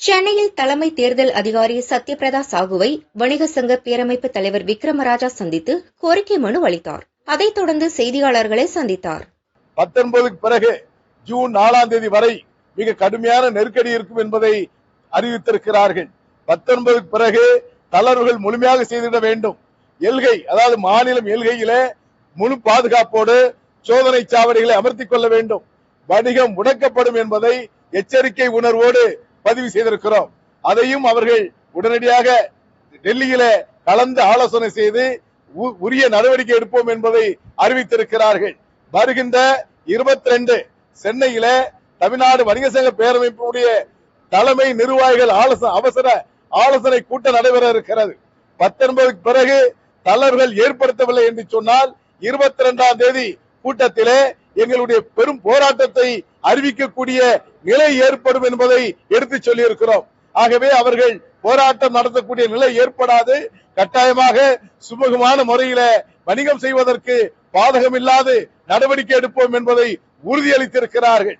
சென்னையில் தலைமை தேர்தல் அதிகாரி சத்யபிரதா சாகுவை வணிக சங்க பேரமைப்பு தலைவர் விக்ரமராஜா சந்தித்து கோரிக்கை மனு அளித்தார். அதைத் தொடர்ந்து செய்தியாளர்களை சந்தித்தார். பத்தொன்பதுக்கு பிறகு ஜூன் நாலாம் தேதி வரை மிக கடுமையான நெருக்கடி இருக்கும் என்பதை அறிவித்திருக்கிறார்கள். பத்தொன்பதுக்கு பிறகு தளர்வுகள் முழுமையாக செய்திட வேண்டும். எல்கை அதாவது மாநிலம் எல்கையில முழு பாதுகாப்போடு சோதனை சாவடிகளை அமர்த்திக் கொள்ள வேண்டும். வணிகம் முடக்கப்படும் என்பதை எச்சரிக்கை உணர்வோடு பதிவு செய்திருக்கிறோம். அதையும் அவர்கள் உடனடியாக டெல்லியில கலந்து ஆலோசனை செய்து உரிய நடவடிக்கை எடுப்போம் என்பதை அறிவித்திருக்கிறார்கள். வருகின்ற இருபத்தி ரெண்டு சென்னையில தமிழ்நாடு வணிக சங்க பேரமைப்புடைய தலைமை நிர்வாகிகள் ஆலோசனை அவசர ஆலோசனை கூட்டம் நடைபெற இருக்கிறது. பத்தொன்பதுக்கு பிறகு தளர்வுகள் ஏற்படுத்தவில்லை என்று சொன்னால் இருபத்தி ரெண்டாம் தேதி கூட்டத்திலே எங்களுடைய பெரும் போராட்டத்தை அறிவிக்கக்கூடிய நிலை ஏற்படும் என்பதை எடுத்து சொல்லியிருக்கிறோம். ஆகவே அவர்கள் போராட்டம் நடத்தக்கூடிய நிலை ஏற்படாது. கட்டாயமாக சுமூகமான முறையில வணிகம் செய்வதற்கு பாதகமில்லாது நடவடிக்கை எடுப்போம் என்பதை உறுதியளித்திருக்கிறார்கள்.